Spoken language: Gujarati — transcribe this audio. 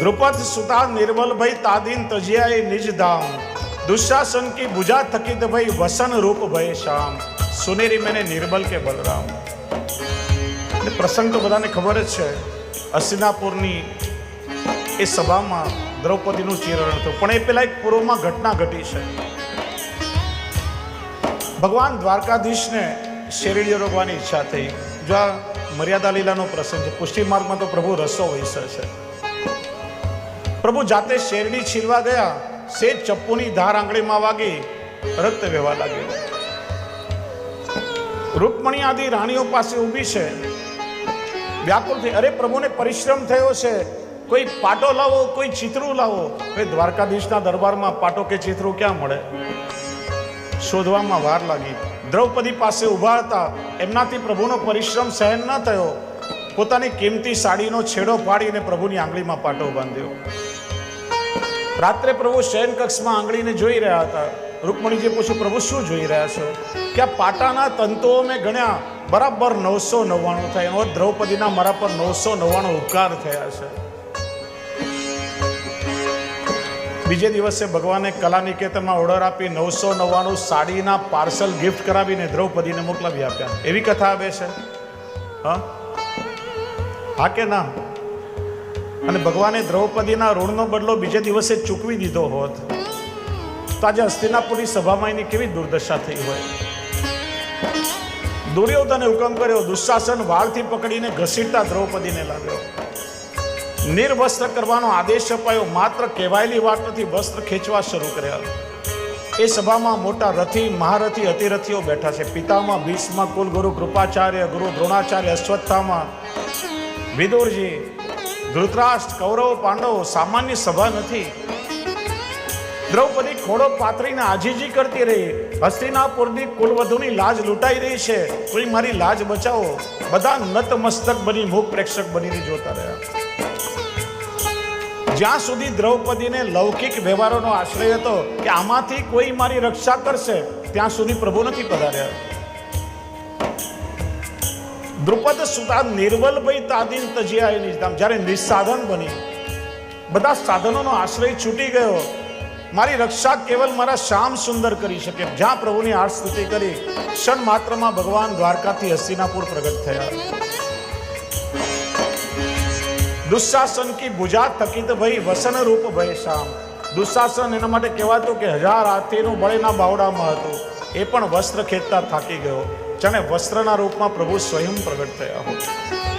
દ્રુપદ સુતા નિર્મલભાઈ તાદીન તજિયાએ નિજ ધામ. દુશાસન કી ભુજા થકિત ભાઈ વસન રૂપ ભય શામ. સુનેરી મેને નિર્મલ કે બલરામ. પ્રસંગ તો બધાને ખબર જ છે હસ્તિનાપુરની એ સભામાં દ્રૌપદીનું ચિરણ હતું. પણ એ પેલા એક પૂર્વમાં ઘટના ઘટી છે. ભગવાન દ્વારકાધીશને શેરડીઓ રોકવાની ઈચ્છા થઈ. જો આ મર્યાદા લીલાનો પ્રસંગ છે, પુષ્ટિ માર્ગમાં તો પ્રભુ રસો વૈસે છે. પ્રભુ જાતે શેરડી છીલવા ગયા સે ચપ્પુની ધાર આંગળીમાં વાગી, રક્ત વહેવા લાગ્યો. રૂકમણી આદિ રાણીઓ પાસે ઊભી છે. વ્યાકુળ થઈ અરે પ્રભુને પરિશ્રમ થયો છે. કોઈ પાટો લાવો, કોઈ ચિત્રું લાવો. એ દ્વારકાધીશના દરબારમાં પાટો કે ચિત્રું ક્યાં મળે? શોધવામાં વાર લાગી. દ્રૌપદી પાસે ઊભા હતા. એમનાથી પ્રભુનો પરિશ્રમ સહન ન થયો. પોતાની કિંમતી સાડીનો છેડો ફાડીને પ્રભુની આંગળીમાં પાટો બાંધ્યો. રાત્રે પ્રભુ શયન કક્ષમાં આંગળીને જોઈ રહ્યા હતા. રૂકમણીજી પૂછ્યું, પ્રભુ, શું જોઈ રહ્યા છો? કે આ પાટાના તંતુઓ મેં ગણ્યા, બરાબર નવસો નવ્વાણું થાય એનો દ્રૌપદીના મારા પર નવસો નવ્વાણું ઉપકાર થયા છે. બીજે દિવસે ભગવાને કલા નિકેતનમાં ઓર્ડર આપી નવસો નવ્વાણું સાડીના પાર્સલ ગિફ્ટ કરાવીને દ્રૌપદીને મોકલાવી આપ્યા. એવી કથા આવે છે? હા? હા કે ના? અને ભગવાને દ્રૌપદીના ઋણનો બદલો બીજે દિવસે ચૂકવી દીધો હોત, તો આજે હસ્તિનાપુરની સભામાં એની કેવી દુર્દશા થઈ હોય? દુર્યોધને હુકમ કર્યો, દુશાસન વાળથી પકડીને ઘસીડતા દ્રૌપદીને લાગ્યો નિર્વસ્ત્ર કરવાનો આદેશ અપાયો, માત્ર કહેવાયેલી વાત નથી વસ્ત્ર ખેંચવા શરૂ કર્યા. એ સભામાં મોટા રથી, મહારથી, અતિરથીઓ બેઠા છે. પિતામાં ભીષ્મ, કુલગુરુ કૃપાચાર્ય, ગુરુ દ્રોણાચાર્ય, અશ્વત્થામાં, વિદુરજી ધૃતરાષ્ટ્ર, કૌરવ, પાંડવો સામાન્ય સભા નથી. દ્રૌપદી ખોડો પાથરીને આજીજી કરતી રહી. હસ્તિનાપુરની કુલવધુની લાજ લૂંટાઈ રહી છે. કોઈ મારી લાજ બચાવો. બધા નતમસ્તક બની મુખ પ્રેક્ષક બનીને જોતા રહ્યા. જ્યાં સુધી દ્રૌપદીને લૌકિક વ્યવહારોનો આશ્રય હતો કે આમાંથી કોઈ મારી રક્ષા કરશે, ત્યાં સુધી પ્રભુ નથી પધાર્યા. દ્રુપદ સુતા નિર્વલભાઈ તાદીન તજિયા એની ધામ. જ્યારે નિસ્સાધન બની. બધા સાધનોનો આશ્રય છૂટી ગયો. મારી રક્ષા કેવલ મારા શ્યામ સુંદર કરી શકે. જ્યાં પ્રભુની આર સ્તુતિ કરી, ક્ષણ માત્રમાં ભગવાન દ્વારકાથી હસ્તિનાપુર પ્રગટ થયા. દુશાસન કી ભુજા થકિત ભઈ વસન રૂપ ભય શામ દુશાસન એના માટે કહેવાતું કે હજાર હાથીનું બળેના બાવડામાં હતું. એ પણ વસ્ત્ર ખેંચતા થાકી ગયો. જાણે વસ્ત્રના રૂપમાં પ્રભુ સ્વયં પ્રગટ થયા હોય.